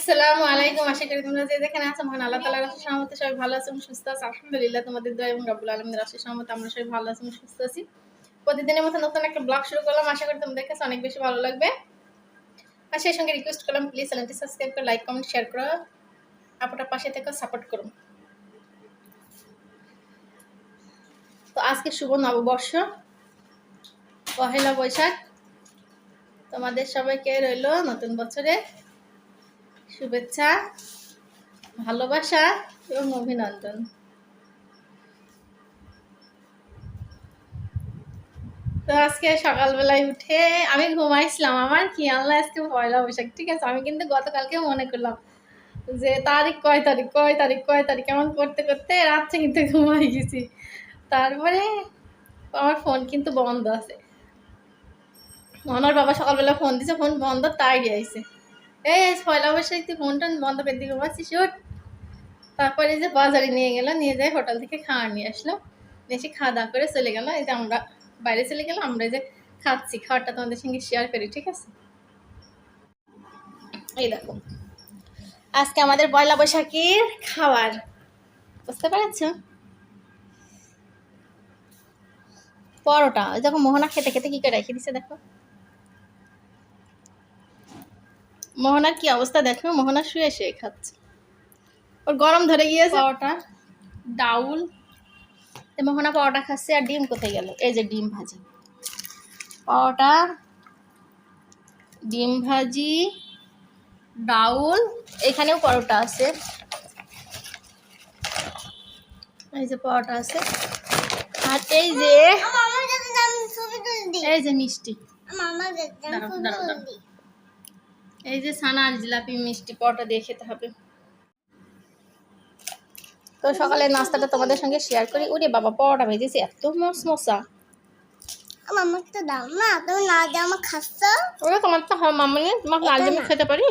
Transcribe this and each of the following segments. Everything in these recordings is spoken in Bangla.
আসসালামু আলাইকুম। আশা করি তোমরা যে যেখানে আছো, মহান আল্লাহ তালার আশা সহমতে সবাই ভালো আছো সুস্থ আছো। আলহামদুলিল্লাহ, তোমাদের দয়া এবং রব্বুল আলমদের আশা সহমতে আমরা সবাই ভালো আছি সুস্থ আছি। প্রতিদিনের মতো নতুন একটা ব্লগ শুরু করলাম। আশা করি তোমাদের কাছে অনেক বেশি ভালো লাগবে। আর সেই সঙ্গে রিকোয়েস্ট করলাম প্লিজ চ্যানেলটি সাবস্ক্রাইব করে লাইক কমেন্ট শেয়ার করো। আপনার পাশে থেকে সাপোর্ট করুন। তো আজকে শুভ নববর্ষ, পহেলা বৈশাখ। তোমাদের সবাইকে রইল নতুন বছরে। শুভেচ্ছা, ভালোবাসা এবং অভিনন্দন। তো আজকে সকালবেলায় উঠে আমি ঘুমাইছিলাম। আমার কি আল্লাহ আজকে পয়লা বৈশাখ, ঠিক আছে? আমি কিন্তু গতকালকে মনে করলাম যে তারিখ কয় তারিখ কয় তারিখ কয় তারিখ, এমন করতে করতে রাত্রে কিন্তু ঘুমাই গেছি। তারপরে আমার ফোন কিন্তু বন্ধ আছে। আমার বাবা সকালবেলা ফোন দিছে ফোন বন্ধ তাই আইছে। তারপরে যে বাজারে নিয়ে গেল, নিয়ে যায় হোটেল থেকে খাওয়া নিয়ে আসলো। এসে খাওয়া দাওয়া করে চলে গেল। এই যে আমরা বাইরে চলে গেলাম, আমরা যে খাচ্ছি, খাওয়াটা তোমাদের সঙ্গে শেয়ার করি, ঠিক আছে? এই দেখো, আজকে আমাদের পয়লা বৈশাখের খাবার, বুঝতে পেরেছ? পরোটা দেখো মোহনা খেতে খেতে কি করে রেখে দিছে, দেখো। মোহনার কি অবস্থা? দেখো মোহনা শুয়ে শুয়ে খাচ্ছে। ওর গরম ধরে গিয়েছে। পরোটা ডাউল। মোহনা পরোটা খাচ্ছে আর ডিম কোথায় গেল? এই যে ডিম ভাজি। পরোটা ডিম ভাজি ডাউল এখানেও পরোটা আছে। এই যে পরোটা আছে। আর এই যে এই যে মিষ্টি। দাঁড়াও, দাঁড়াও, দাঁড়াও। এই যে সানার জিলাপি মিষ্টি পটা দিয়ে খেতে হবে। তো সকালের নাস্তাটা তোমাদের সঙ্গে শেয়ার করি। ওরে বাবা পরোটা ভেজেছি এত মশমশা। আমার তো দাও না তুমি না দাও আমার খাচ্ছ? ওরে তোমার তো হয় মামনি তোমাকে লাল জমি খেতে পারি?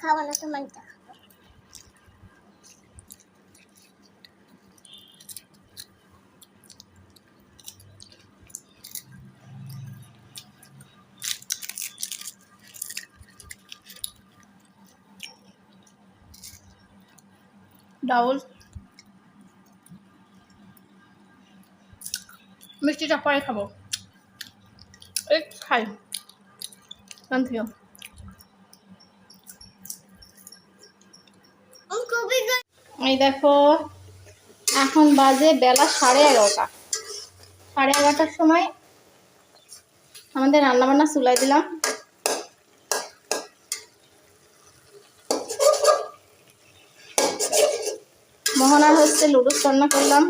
খাব না তোমার ডাউল। মিষ্টিটা পরে খাব। এই খাই। কান এই দেখো, এখন বাজে বেলা সাড়ে এগারোটা। সাড়ে এগারোটার সময় আমাদের রান্নাবান্না চুলাই দিলাম। মোহনার হচ্ছে লুডুস রান্না করলাম।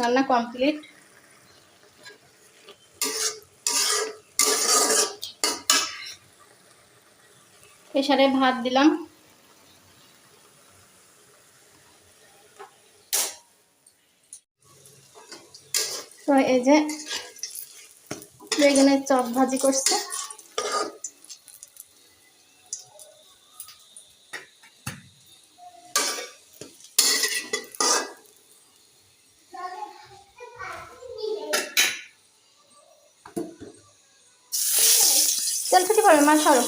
রান্না কমপ্লিট। প্রেশারে ভাত দিলাম। তো এই যে বেগুনের চপ ভাজি করছে। তেল ছুটি পড়বে মা, সরো।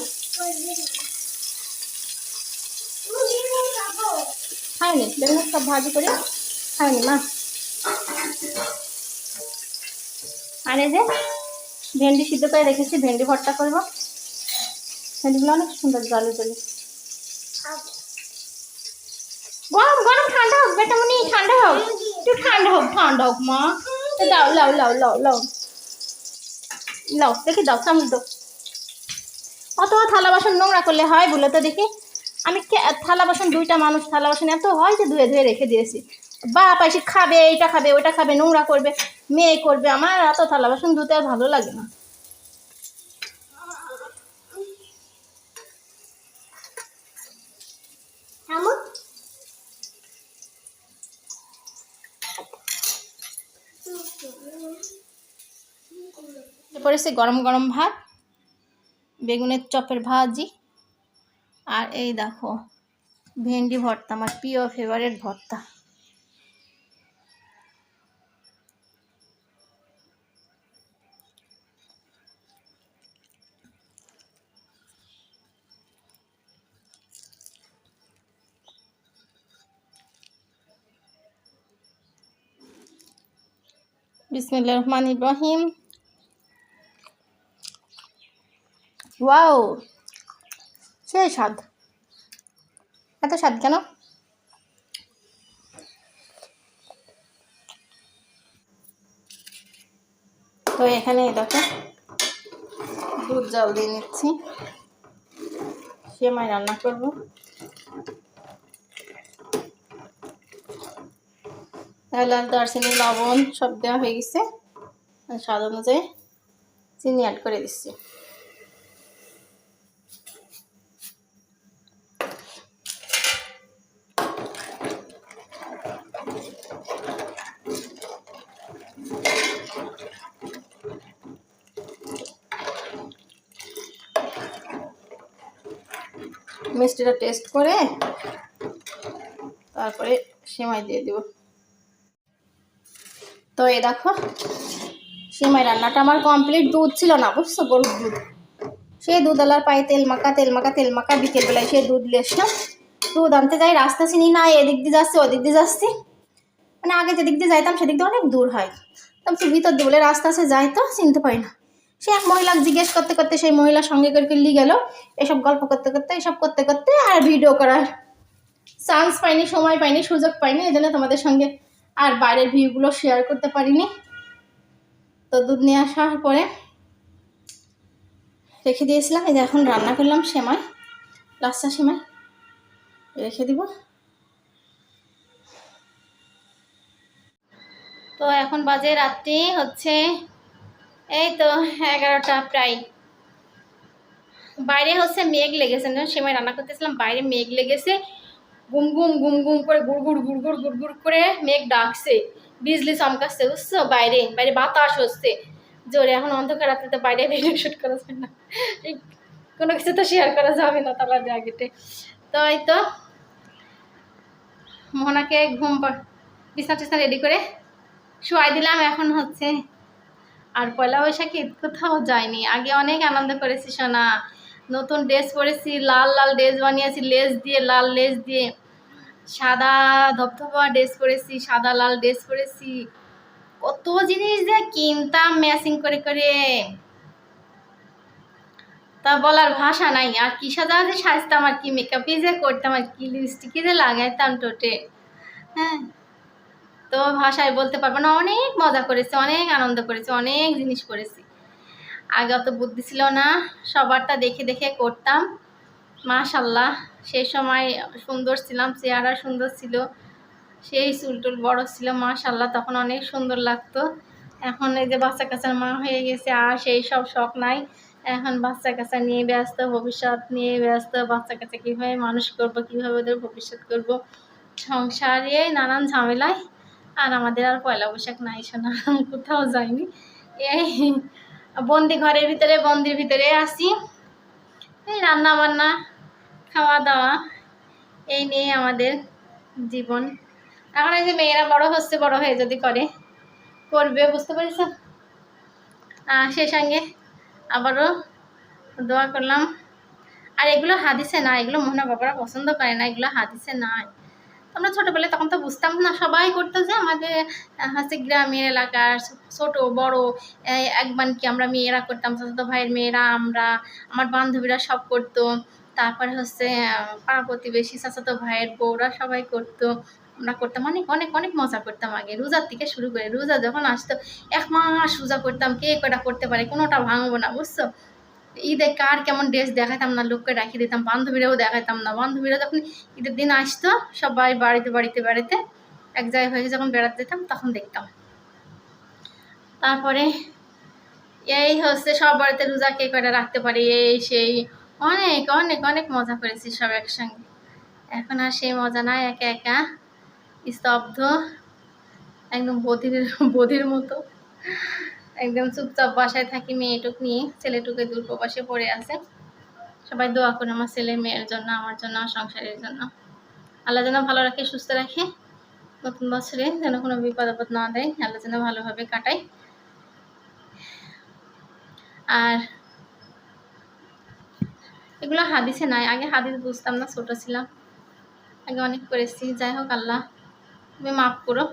খাইনি বেগুনের চপ ভাজি করে খাইনি, মা। আর এই যে ভেন্ডি সিদ্ধ করে রেখেছি, ভেন্ডি ভর্তা করব। ভেন্ডিগুলো অনেক সুন্দর জলে জলে। গরম গরম, ঠান্ডা হোক, বেটা মনি, ঠান্ডা হোক। একটু ঠান্ডা হোক ঠান্ডা হোক, মা। দাও, লাও লাও লাও লাও। লাও, দেখি দাও চামচ দাও। অত থালা বাসন নোংরা করলে হয় বলে তো দেখি। আমি থালা বাসন দুইটা মানুষ থালা বাসন এত হয় যে ধুয়ে ধুয়ে রেখে দিয়েছি। বাপ এসে খাবে এইটা খাবে ওইটা খাবে নোংরা করবে মেয়ে করবে আমার এত থালা বাসন ধুতে আর ভালো লাগে না। সে গরম গরম ভাত। বেগুনের চপের ভাজি। আর এই দেখো, ভেন্ডি ভর্তা, আমার প্রিয় ফেভারেট ভর্তা। বিসমুল্লা রহমান ইব্রাহিম ওয়াও। সেই স্বাদ। এত স্বাদ কেন? তো এখানে দেখো, দুধ জল দিয়ে নিচ্ছি। সেমাই রান্না করব। এলাচ দারচিনি, লবণ সব দেওয়া হয়ে গেছে। স্বাদ অনুযায়ী চিনি অ্যাড করে দিচ্ছি। মিষ্টিটা টেস্ট করে তারপরে সেমাই দিয়ে দেবো। তো এ দেখো, সিমাই রান্নাটা আমার কমপ্লিট দুধ ছিল না, বুঝছ? গরুর দুধ। সেই দুধওয়ালার পায়ে তেল মাখা তেল মাখা তেল মাখা, বিকেলবেলায় সেই দুধ নিয়ে এসলাম দুধ আনতে যাই, রাস্তা চিনি না এদিক দিয়ে যাচ্ছি, ওদিক দিয়ে যাচ্ছি। মানে আগে যেদিক দিয়ে যাইতাম, সেদিক দিয়ে অনেক দূর হয়। তখন ভিতর দিয়ে বলে রাস্তা আছে, যাই তো, চিনতে পারি না। সে এক মহিলাকে জিজ্ঞেস করতে করতে সেই মহিলার সঙ্গে করে করলি গেল। এসব গল্প করতে করতে, এসব করতে করতে আর ভিডিও করার চান্স পাইনি, সময় পাইনি, সুযোগ পাইনি। এই জন্য তোমাদের সঙ্গে আর বাইরের ভিউগুলো শেয়ার করতে পারিনি। তো দুধ নিয়ে আসার পরে রেখে দিয়েছিলাম। এই যে এখন রান্না করলাম সেমাই, লাচ্চা সেমাই। রেখে দিব। তো এখন বাজে রাত্রি, হচ্ছে এই তো, এগারোটা প্রায়। বাইরে হচ্ছে মেঘ লেগেছে না সেমাই রান্না করতেছিলাম, বাইরে মেঘ লেগেছে। গুম গুম গুম গুম করে গুড়গুড় গুড়গুড় গুড়গুড় করে মেঘ ডাকছে। বিজলি চমকাচ্ছে, বুঝছ? বাইরে বাইরে বাতাস হচ্ছে। জোরে, এখন অন্ধকার, রাত্রে তো বাইরে ভিডিও শ্যুট করা যাবে না। কোনো কিছু তো শেয়ার করা যাবে না তালা জায়গাতে তো এই তো, মোহনাকে ঘুম বিছনা টিছনা রেডি করে শুয়াই দিলাম, এখন হচ্ছে আর পয়লা বৈশাখে কোথাও যায়নি আগে অনেক আনন্দ করেছি, সোনা। নতুন ড্রেস পরেছি, লাল লাল ড্রেস বানিয়েছি, লেস দিয়ে, লাল লেস দিয়ে। সাদা ধপধপা ড্রেস পরেছি, সাদা, লাল ড্রেস পরেছি। কত জিনিস যে কিনতাম ম্যাচিং করে করে। তা বলার ভাষা নাই। আর কি সাজা যে সাজতাম আর কি মেকআপই যে করতাম আর কি লিপস্টিকই যে লাগাইতাম টোটে। হ্যাঁ। তো ভাষায় বলতে পারব না, অনেক মজা করেছি, অনেক আনন্দ করেছি, অনেক জিনিস করেছি। আগে অত বুদ্ধি ছিল না, সবারটা দেখে দেখে করতাম। মাশাল্লাহ সেই সময় সুন্দর ছিলাম, চেহারা সুন্দর ছিল, সেই চুলটুল বড় ছিল মাশাল্লাহ তখন অনেক সুন্দর লাগতো। এখন এই যে বাচ্চা কাচ্চার মা হয়ে গেছে, আর সেই সব শখ নাই। এখন বাচ্চা কাচ্চা নিয়ে ব্যস্ত, ভবিষ্যৎ নিয়ে ব্যস্ত, বাচ্চা কাচ্চা কীভাবে মানুষ করব, কীভাবে ওদের ভবিষ্যৎ করব, সংসারে নানান ঝামেলায় আর আমাদের আর পয়লা বৈশাখ নাই শোনা কোথাও যাইনি। এই বন্দি ঘরের ভিতরে, বন্দির ভিতরে আসি এই রান্না বান্না খাওয়া দাওয়া এই নিয়ে আমাদের জীবন। এখন এই যে মেয়েরা বড় হচ্ছে, বড় হয়ে যদি করে, করবে, বুঝতে পারিস সেই সঙ্গে আবারও দোয়া করলাম। আর এগুলো হাদিসে না, এগুলো মনে বাবারা পছন্দ করে না, এগুলো হাদিসে নাই। আমরা ছোটোবেলায় তখন তো বুঝতাম না, সবাই করতো যে আমাদের হচ্ছে গ্রামের এলাকার ছোট, বড় একবার কি আমরা মেয়েরা করতাম, চাচাতো ভাইয়ের মেয়েরা, আমরা, আমার বান্ধবীরা সব করতো। তারপরে হচ্ছে পাড়া প্রতিবেশী, চাচাতো ভাইয়ের বউরা সবাই করতো। আমরা করতাম অনেক অনেক অনেক মজা করতাম আগে, রোজার থেকে শুরু করে, রোজা যখন আসতো, এক মাস রোজা করতাম, কে কটা করতে পারে, কোনোটা ভাঙবো না, বুঝছ? ঈদে কার কেমন ড্রেস দেখাতাম না, লোককে রাখিয়ে দিতাম, বান্ধবীরাও দেখাতাম না। বান্ধবীরা যখন ঈদের দিন আসতো, সবাই বাড়িতে বাড়িতে বাড়িতে এক জায়গায় হয়ে যখন বেড়াতে যেতাম, তখন দেখতাম। তারপরে এই হচ্ছে সব বাড়িতে রোজা কে করে রাখতে পারি, এই, সেই। অনেক অনেক অনেক মজা করেছি সব একসঙ্গে। এখন আর সেই মজা নাই, একা একা, স্তব্ধ, একদম বধির বধির মতো। একদম চুপচাপ বাসায় থাকি, মেয়েটুক নিয়ে, ছেলেটুকে দূর প্রবাসে পড়ে আছে। সবাই দোয়া করে আমার ছেলে মেয়ের জন্য, আমার জন্য, সংসারের জন্য। আল্লাহ যেন ভালো রাখে, সুস্থ রাখে। নতুন বছরে যেন কোনো বিপদ আপদ না দেয়, আল্লাহ যেন ভালোভাবে কাটায়। আর এগুলো হাদিসে নাই, আগে হাদিস বুঝতাম না, ছোট ছিলাম। আগে অনেক করেছি, যাই হোক আল্লাহ, তুমি মাফ করো।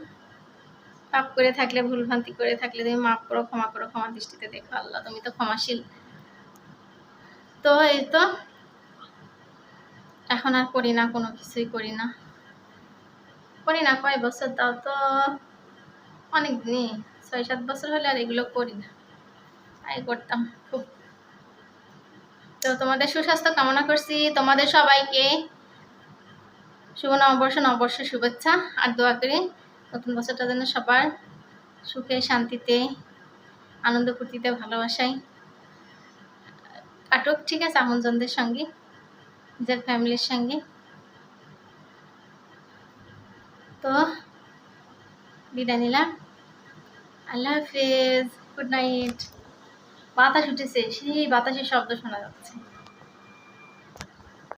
পাপ করে থাকলে ভুল ভ্রান্তি করে থাকলে তুমি মাফ করো, ক্ষমা করো, ক্ষমা দৃষ্টিতে দেখো, আল্লাহ তুমি তো ক্ষমাশীল। তো এই তো, এখন আর করি না, কোনো কিছুই করি না। করি না, কয় বছর? তাও তো অনেক দিনই, ছয় সাত বছর হলে আর এগুলো করি না। তাই করতাম খুব। তো তোমাদের সুস্বাস্থ্য কামনা করছি, তোমাদের সবাইকে। শুভ নববর্ষ নববর্ষ শুভেচ্ছা, আর দোয়া করি। নতুন বছরটা যেন সবার সুখে, শান্তিতে, আনন্দ ফুর্তিতে, ভালোবাসায় কাটুক, ঠিক আছে আমনজনদের সঙ্গে, নিজের ফ্যামিলির সঙ্গে। তো বিদায় নিলাম। আল্লাহ হাফেজ, গুড নাইট। বাতাস উঠেছে, সেই বাতাসের শব্দ শোনা যাচ্ছে।